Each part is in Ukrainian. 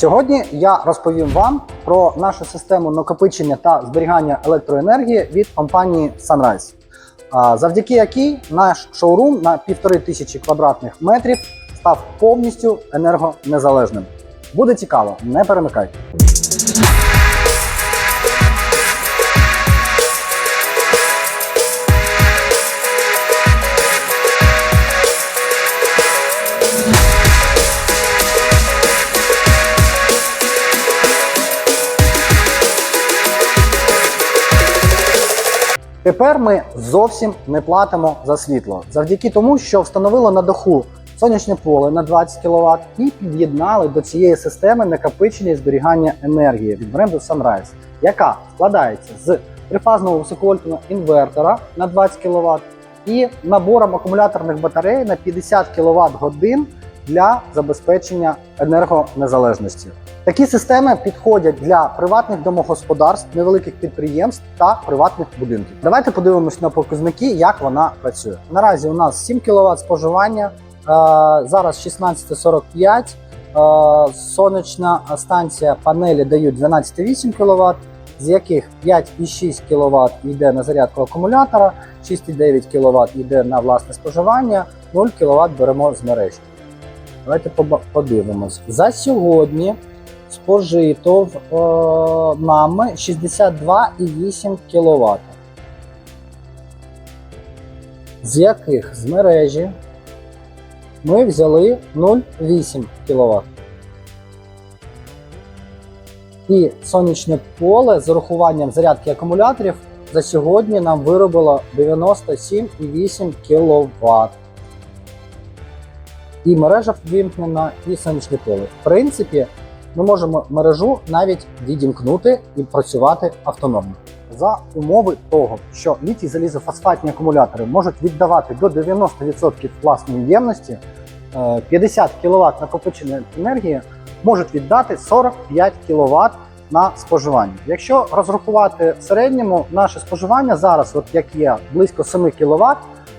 Сьогодні я розповім вам про нашу систему накопичення та зберігання електроенергії від компанії Sunrise, завдяки якій наш шоурум на півтори тисячі квадратних метрів став повністю енергонезалежним. Буде цікаво, не перемикайте. Тепер ми зовсім не платимо за світло. Завдяки тому, що встановили на даху сонячне поле на 20 кВт і під'єднали до цієї системи накопичення і зберігання енергії від бренду Sunrise, яка складається з трифазного високовольтного інвертора на 20 кВт і набором акумуляторних батарей на 50 кВт годин для забезпечення енергонезалежності. Такі системи підходять для приватних домогосподарств, невеликих підприємств та приватних будинків. Давайте подивимось на показники, як вона працює. Наразі у нас 7 кВт споживання, е, зараз 16.45. Е, Сонячна станція панелі дають 12,8 кВт, з яких 5,6 кВт йде на зарядку акумулятора, 6,9 кВт йде на власне споживання, 0 кВт беремо з мережі. Давайте подивимось. За сьогодні спожито в, е, нами 62,8 кВт. З яких з мережі ми взяли 0,8 кВт. І сонячне поле з урахуванням зарядки акумуляторів за сьогодні нам виробило 97,8 кВт. І мережа ввімкнена, і сонячне поле. В принципі, ми можемо мережу навіть відімкнути і працювати автономно. За умови того, що літій залізофосфатні акумулятори можуть віддавати до 90% власної ємності, е, 50 кВт накопиченої енергії можуть віддати 45 кВт на споживання. Якщо розрахувати в середньому наше споживання зараз, от як є близько 7 кВт,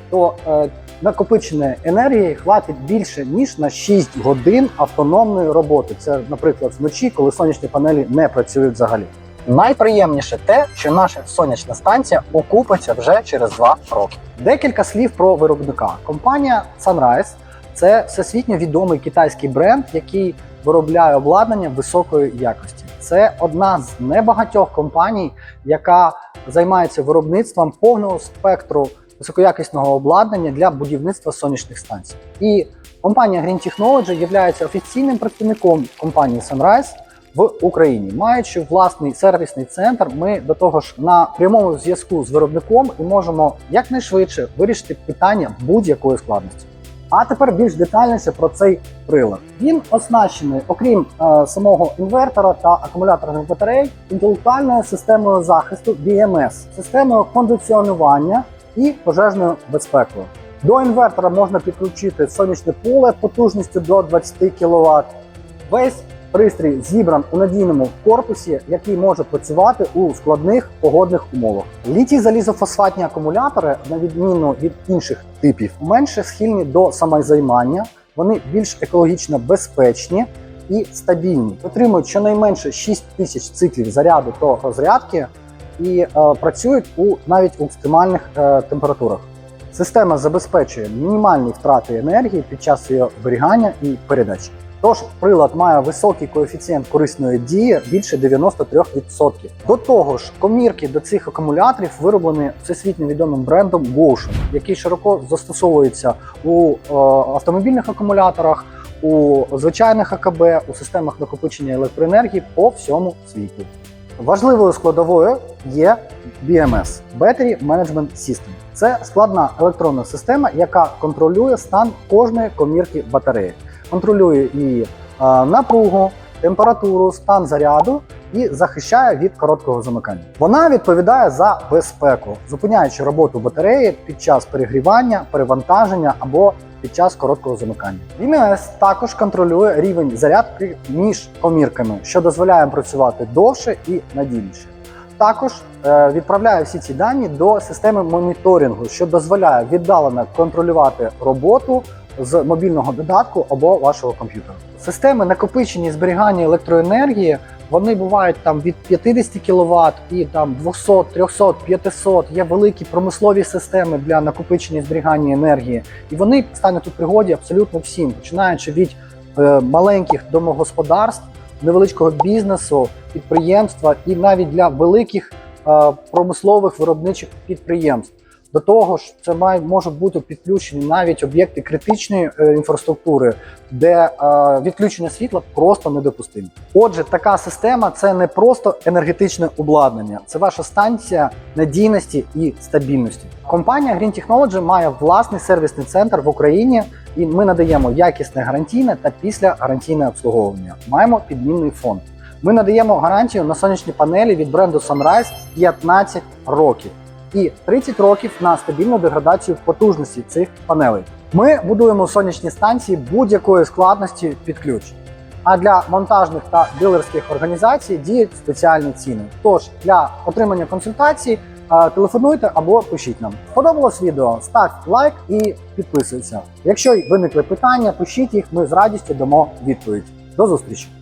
то е, накопиченої енергії хватить більше ніж на 6 годин автономної роботи. Це, наприклад, вночі, коли сонячні панелі не працюють взагалі. Найприємніше те, що наша сонячна станція окупиться вже через 2 роки. Декілька слів про виробника. Компанія Sunrise це всесвітньо відомий китайський бренд, який виробляє обладнання високої якості. Це одна з небагатьох компаній, яка займається виробництвом повного спектру високоякісного обладнання для будівництва сонячних станцій. І компанія Green Technology є офіційним представником компанії Sunrise в Україні. Маючи власний сервісний центр, ми до того ж на прямому зв'язку з виробником і можемо якнайшвидше вирішити питання будь-якої складності. А тепер більш детальніше про цей прилад. Він оснащений, окрім е, самого інвертора та акумуляторних батарей, інтелектуальною системою захисту BMS, системою кондиціонування і пожежною безпекою. До інвертора можна підключити сонячне поле потужністю до 20 кВт. Весь пристрій зібран у надійному корпусі, який може працювати у складних погодних умовах. Літій залізофосфатні акумулятори, на відміну від інших типів, менше схильні до самозаймання, вони більш екологічно безпечні і стабільні. Отримують щонайменше 6 тисяч циклів заряду та розрядки і е, працюють у навіть у екстремальних е, температурах. Система забезпечує мінімальні втрати енергії під час її зберігання і передачі. Тож прилад має високий коефіцієнт корисної дії більше 93%. До того ж, комірки до цих акумуляторів вироблені всесвітньо відомим брендом Gotion, який широко застосовується у е, автомобільних акумуляторах, у звичайних АКБ, у системах накопичення електроенергії по всьому світу. Важливою складовою є BMS – Battery Management System. Це складна електронна система, яка контролює стан кожної комірки батареї. Контролює її напругу, температуру, стан заряду і захищає від короткого замикання. Вона відповідає за безпеку, зупиняючи роботу батареї під час перегрівання, перевантаження або під час короткого замикання. BMS також контролює рівень зарядки між комірками, що дозволяє працювати довше і надійніше. Також е, відправляє всі ці дані до системи моніторингу, що дозволяє віддалено контролювати роботу з мобільного додатку або вашого комп'ютера. Системи накопичення і зберігання електроенергії вони бувають там від 50 кВт і там 200, 300, 500. Є великі промислові системи для накопичення і зберігання енергії, і вони стануть у пригоді абсолютно всім, починаючи від е, маленьких домогосподарств, невеличкого бізнесу, підприємства і навіть для великих е, промислових виробничих підприємств. До того ж, це має можуть бути підключені навіть об'єкти критичної е, інфраструктури, де е, відключення світла просто недопустимо. Отже, така система це не просто енергетичне обладнання, це ваша станція надійності і стабільності. Компанія Green Technology має власний сервісний центр в Україні, і ми надаємо якісне гарантійне та післягарантійне обслуговування. Маємо підмінний фонд. Ми надаємо гарантію на сонячні панелі від бренду Sunrise 15 років і 30 років на стабільну деградацію в потужності цих панелей. Ми будуємо сонячні станції будь-якої складності під ключ. А для монтажних та дилерських організацій діють спеціальні ціни. Тож для отримання консультацій е, телефонуйте або пишіть нам. Сподобалось відео? Став лайк і підписуйся. Якщо виникли питання, пишіть їх, ми з радістю дамо відповідь. До зустрічі!